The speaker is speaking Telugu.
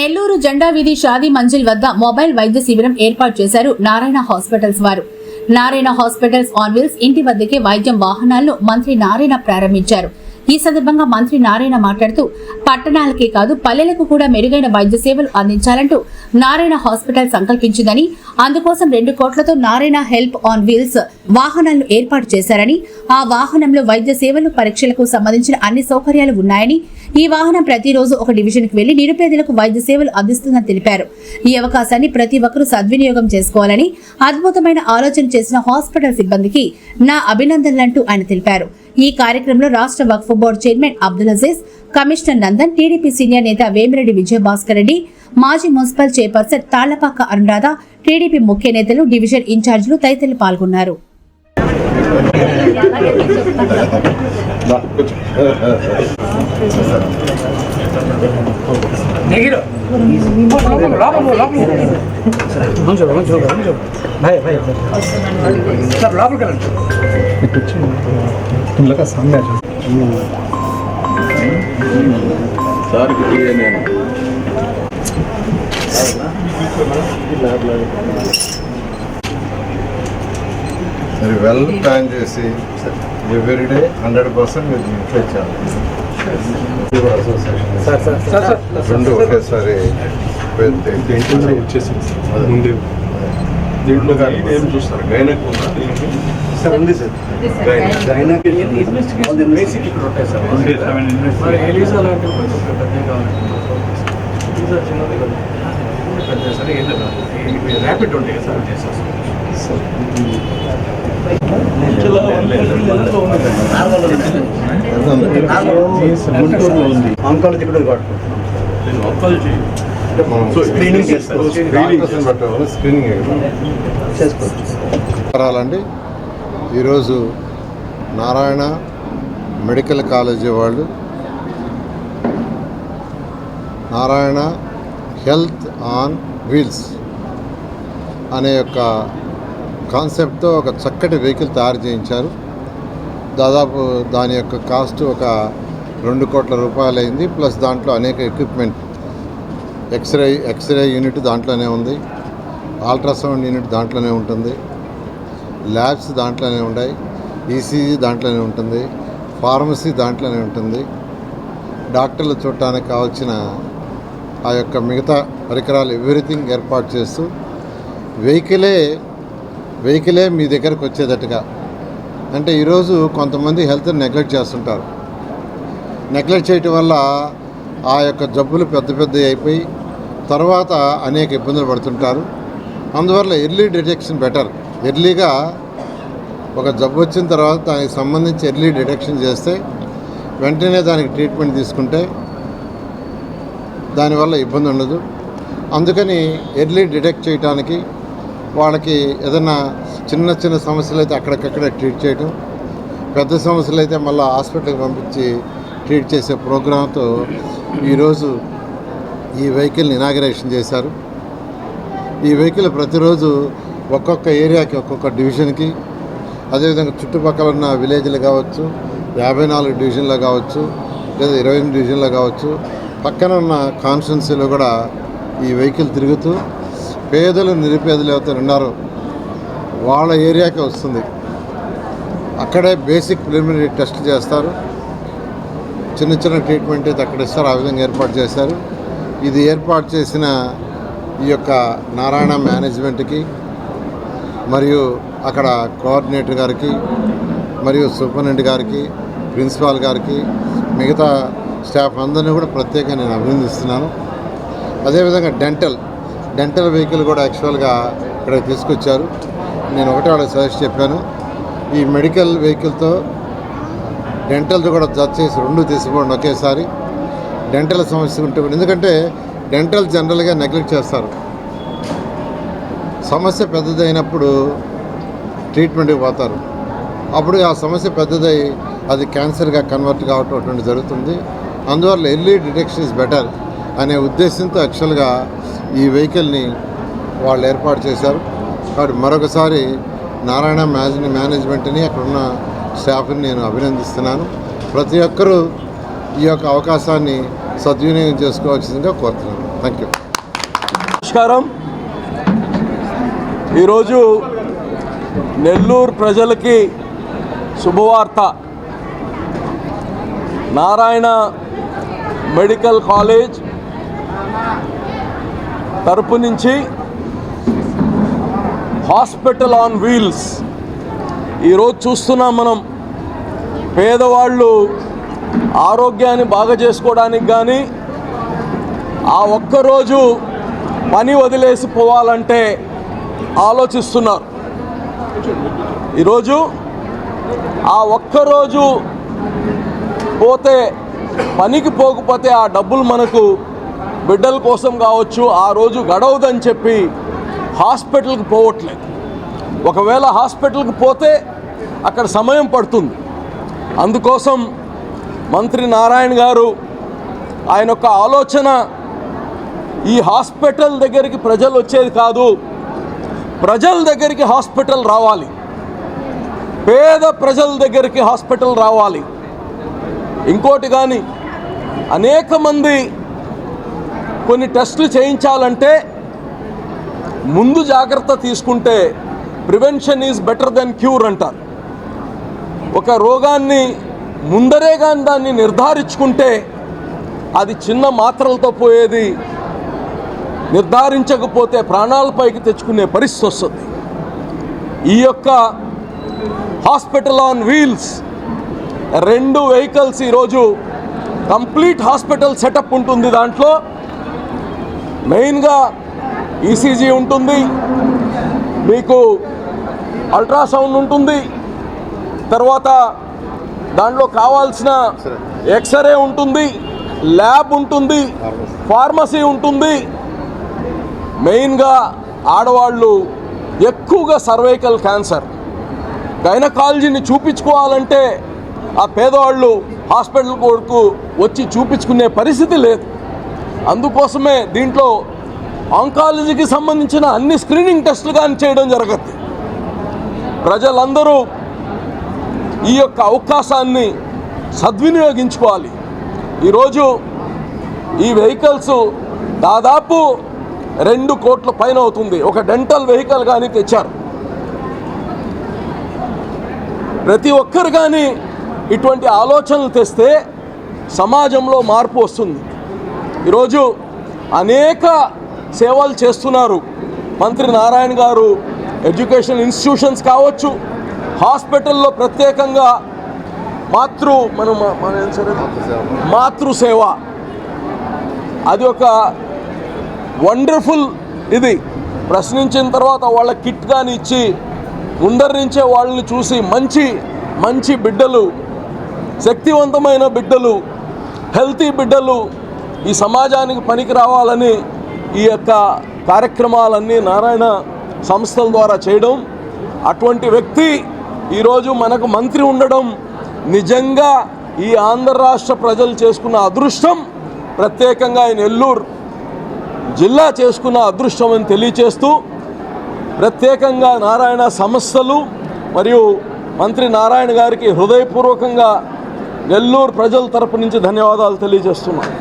నెల్లూరు జెండా వీధి షాదీ మంజిల్ వద్ద మొబైల్ వైద్య శిబిరం ఏర్పాటు చేశారు నారాయణ హాస్పిటల్స్ వారు. నారాయణ హాస్పిటల్స్ ఆన్ వీల్స్ ఇంటి వద్దకే వైద్యం వాహనాలను మంత్రి నారాయణ ప్రారంభించారు. ఈ సందర్భంగా మంత్రి నారాయణ మాట్లాడుతూ పట్టణాలకే కాదు పల్లెలకు కూడా మెరుగైన వైద్య సేవలు అందించాలంటూ నారాయణ హాస్పిటల్ సంకల్పించిందని అందుకోసం రెండు కోట్లతో నారాయణ హెల్ప్ ఆన్ వీల్స్ వాహనాలను ఏర్పాటు చేశారని ఆ వాహనంలో వైద్య సేవలు పరీక్షలకు సంబంధించిన అన్ని సౌకర్యాలు ఉన్నాయని ఈ వాహనం ప్రతిరోజు ఒక డివిజన్కు వెళ్ళి నిరుపేదలకు వైద్య సేవలు అందిస్తుందని తెలిపారు. ఈ అవకాశాన్ని ప్రతి ఒక్కరూ సద్వినియోగం చేసుకోవాలని అద్భుతమైన ఆలోచన చేసిన హాస్పిటల్ సిబ్బందికి నా అభినందనలంటూ ఆయన తెలిపారు. ఈ కార్యక్రమంలో రాష్ట్ర Waqf board chairman Abdul Aziz commissioner Nandan TDP senior నేత వేమిరెడ్డి విజయభాస్కర్ రెడ్డి మాజీ municipal chairperson Tallapaka Anuradha TDP ముఖ్య నేతలు డివిజన్ ఇన్ఛార్జీలు తదితరులు పాల్గొన్నారు. నెగిరో. లోపల లోపల మంచు మంచు మంచు भाई भाई సార్ లోపలికి రండి कुछ तुम लोग का सामने आ जाओ సార్ నేను మరి వెల్ ప్లాన్ చేసి ఎవ్రీడే హండ్రెడ్ పర్సెంట్ మీరు ఇంట్లో ఇచ్చారు association sir sir sir sir రెండు ఒకేసారి పెడితే దేంట్లో వచ్చేసి ముందే. దీంట్లో కానీ ఏం చూస్తారు? గైనక్ దీనికి? సార్ ఉంది సార్. బేసిక్ ఇక్కడ ఉంటాయి సార్. మరి ఎలీజా లాంటివి కొంచెం కావాలి ఎలీజా చిన్నది కదా. పెద్ద సరే ఏదో ర్యాపిడ్ ఉంటాయి సార్. చేసేస్తాం గుంటూరులో ఉంది ఆంకాలజీ కూడా ఆంకాలజీ స్క్రీనింగ్ చేసుకోవచ్చు. స్క్రీనింగ్ చేసుకోవచ్చు ఈరోజు నారాయణ మెడికల్ కాలేజీ వాళ్ళు నారాయణ హెల్త్ ఆన్ వీల్స్ అనే యొక్క కాన్సెప్ట్తో ఒక చక్కటి వెహికల్ తయారు చేయించారు. దాదాపు దాని యొక్క కాస్ట్ ఒక రెండు కోట్ల రూపాయలు అయింది ప్లస్ దాంట్లో అనేక ఎక్విప్మెంట్. ఎక్స్రే ఎక్స్రే యూనిట్ దాంట్లోనే ఉంది. అల్ట్రాసౌండ్ యూనిట్ దాంట్లోనే ఉంటుంది. ల్యాబ్స్ దాంట్లోనే ఉన్నాయి. ఈసీజీ దాంట్లోనే ఉంటుంది. ఫార్మసీ దాంట్లోనే ఉంటుంది. డాక్టర్లు చూడటానికి కావాల్సిన ఆ యొక్క మిగతా పరికరాలు ఎవ్రీథింగ్ ఏర్పాటు చేస్తూ వెహికలే వెహికలే మీ దగ్గరకు వచ్చేటట్టుగా. అంటే ఈరోజు కొంతమంది హెల్త్ నెగ్లెక్ట్ చేస్తుంటారు. నెగ్లెక్ట్ చేయటం వల్ల ఆ యొక్క జబ్బులు పెద్ద పెద్ద అయిపోయి తర్వాత అనేక ఇబ్బందులు పడుతుంటారు. అందువల్ల ఎర్లీ డిటెక్షన్ బెటర్. ఎర్లీగా ఒక జబ్బు వచ్చిన తర్వాత దానికి సంబంధించి ఎర్లీ డిటెక్షన్ చేస్తే వెంటనే దానికి ట్రీట్మెంట్ తీసుకుంటే దానివల్ల ఇబ్బంది ఉండదు. అందుకని ఎర్లీ డిటెక్ట్ చేయడానికి వాళ్ళకి ఏదైనా చిన్న చిన్న సమస్యలు అయితే అక్కడికక్కడే ట్రీట్ చేయడం పెద్ద సమస్యలు అయితే మళ్ళీ హాస్పిటల్కి పంపించి ట్రీట్ చేసే ప్రోగ్రాంతో ఈరోజు ఈ వెహికల్ని ఇనాగరేషన్ చేశారు. ఈ వెహికల్ ప్రతిరోజు ఒక్కొక్క ఏరియాకి ఒక్కొక్క డివిజన్కి అదేవిధంగా చుట్టుపక్కల ఉన్న విలేజ్లు కావచ్చు యాభై నాలుగు డివిజన్లు కావచ్చు లేదా ఇరవై ఎనిమిది డివిజన్లు కావచ్చు పక్కన ఉన్న కాన్స్టిట్యున్సీలో కూడా ఈ వెహికల్ తిరుగుతూ పేదలు నిరుపేదలు ఎవరైతే ఉన్నారో వాళ్ళ ఏరియాకి వస్తుంది. అక్కడే బేసిక్ ప్రిలిమినరీ టెస్ట్ చేస్తారు. చిన్న చిన్న ట్రీట్మెంట్ అయితే అక్కడ ఇస్తారు. ఆ విధంగా ఏర్పాటు చేశారు. ఇది ఏర్పాటు చేసిన ఈ యొక్క నారాయణ మేనేజ్మెంట్కి మరియు అక్కడ కోఆర్డినేటర్ గారికి మరియు సూపరింటెండెంట్ గారికి ప్రిన్సిపాల్ గారికి మిగతా స్టాఫ్ అందరినీ కూడా ప్రత్యేకంగా నేను అభినందిస్తున్నాను. అదేవిధంగా డెంటల్ డెంటల్ వెహికల్ కూడా యాక్చువల్గా ఇక్కడ తీసుకొచ్చారు. నేను ఒకటే వాళ్ళకి సజెస్ట్ చెప్పాను. ఈ మెడికల్ వెహికల్తో డెంటల్తో కూడా జత చేసి రెండు తీసుకోండి ఒకేసారి. డెంటల్ సమస్య ఉంటే ఎందుకంటే డెంటల్ జనరల్గా నెగ్లెక్ట్ చేస్తారు. సమస్య పెద్దదైనప్పుడు ట్రీట్మెంట్కి పోతారు. అప్పుడు ఆ సమస్య పెద్దదై అది క్యాన్సర్గా కన్వర్ట్ కావటం అటువంటి జరుగుతుంది. అందువల్ల ఎర్లీ డిటెక్షన్ ఇస్ బెటర్ అనే ఉద్దేశంతో యాక్చువల్గా ఈ వెహికల్ని వాళ్ళు ఏర్పాటు చేశారు. కాబట్టి మరొకసారి నారాయణ మేనేజ్ మేనేజ్మెంట్ని అక్కడున్న స్టాఫ్ని నేను అభినందిస్తున్నాను. ప్రతి ఒక్కరూ ఈ యొక్క అవకాశాన్ని సద్వినియోగం చేసుకోవాల్సిందిగా కోరుతున్నాను. థ్యాంక్ యూ నమస్కారం. ఈరోజు నెల్లూరు ప్రజలకి శుభవార్త. నారాయణ మెడికల్ కాలేజ్ తరపు నుంచి హాస్పిటల్ ఆన్ వీల్స్. ఈరోజు చూస్తున్నాం మనం పేదవాళ్ళు ఆరోగ్యాన్ని బాగా చేసుకోవడానికి కానీ ఆ ఒక్కరోజు పని వదిలేసి పోవాలంటే ఆలోచిస్తున్నారు. ఈరోజు ఆ ఒక్కరోజు పోతే పనికి పోకపోతే ఆ డబ్బులు మనకు బిడ్డల కోసం కావచ్చు ఆ రోజు గడవదని చెప్పి హాస్పిటల్కి పోవట్లేదు. ఒకవేళ హాస్పిటల్కి పోతే అక్కడ సమయం పడుతుంది. అందుకోసం మంత్రి నారాయణ గారు ఆయన యొక్క ఆలోచన ఈ హాస్పిటల్ దగ్గరికి ప్రజలు వచ్చేది కాదు ప్రజల దగ్గరికి హాస్పిటల్ రావాలి. పేద ప్రజల దగ్గరికి హాస్పిటల్ రావాలి. ఇంకోటి కానీ అనేక మంది కొన్ని టెస్టులు చేయించాలంటే ముందు జాగ్రత్త తీసుకుంటే prevention is better than cure అంటారు. ఒక రోగాన్ని ముందరే కానీ దాన్ని నిర్ధారించుకుంటే అది చిన్న మాత్రలతో పోయేది నిర్ధారించకపోతే ప్రాణాలపైకి తెచ్చుకునే పరిస్థితి వస్తుంది. ఈ యొక్క హాస్పిటల్ ఆన్ వీల్స్ రెండు వెహికల్స్ ఈరోజు కంప్లీట్ హాస్పిటల్ సెటప్ ఉంటుంది దాంట్లో. మెయిన్గా ఈసీజీ ఉంటుంది. మీకు అల్ట్రాసౌండ్ ఉంటుంది. తర్వాత దాంట్లో కావాల్సిన ఎక్స్రే ఉంటుంది. ల్యాబ్ ఉంటుంది. ఫార్మసీ ఉంటుంది. మెయిన్గా ఆడవాళ్ళు ఎక్కువగా సర్వైకల్ క్యాన్సర్. గైనకాలజీని చూపించుకోవాలంటే ఆ పేదవాళ్ళు హాస్పిటల్ కొడుకు వచ్చి చూపించుకునే పరిస్థితి లేదు. అందుకోసమే దీంట్లో ఆంకాలజీకి సంబంధించిన అన్ని స్క్రీనింగ్ టెస్టులు కానీ చేయడం జరగద్ది. ప్రజలందరూ ఈ యొక్క అవకాశాన్ని సద్వినియోగించుకోవాలి. ఈరోజు ఈ వెహికల్స్ దాదాపు రెండు కోట్ల పైన అవుతుంది. ఒక డెంటల్ వెహికల్ కానీ తెచ్చారు. ప్రతి ఒక్కరు కానీ ఇటువంటి ఆలోచనలు తెస్తే సమాజంలో మార్పు వస్తుంది. ఈరోజు అనేక సేవలు చేస్తున్నారు. మంత్రి నారాయణ గారు ఎడ్యుకేషన్ ఇన్స్టిట్యూషన్స్ కావచ్చు హాస్పిటల్లో ప్రత్యేకంగా మాతృ మనం మాతృసేవ. అది ఒక వండర్ఫుల్ ఇది. ప్రశ్నించిన తర్వాత వాళ్ళ కిట్ కానీ ఇచ్చి ముందరించే వాళ్ళని చూసి మంచి మంచి బిడ్డలు శక్తివంతమైన బిడ్డలు హెల్తీ బిడ్డలు ఈ సమాజానికి పనికి రావాలని ఈ యొక్క కార్యక్రమాలన్నీ నారాయణ సంస్థల ద్వారా చేయడం అటువంటి వ్యక్తి ఈరోజు మనకు మంత్రి ఉండడం నిజంగా ఈ ఆంధ్ర రాష్ట్ర ప్రజలు చేసుకున్న అదృష్టం. ప్రత్యేకంగా ఈ నెల్లూరు జిల్లా చేసుకున్న అదృష్టం అని తెలియచేస్తూ ప్రత్యేకంగా నారాయణ సంస్థలు మరియు మంత్రి నారాయణ గారికి హృదయపూర్వకంగా నెల్లూరు ప్రజల తరపు నుంచి ధన్యవాదాలు తెలియజేస్తున్నాను.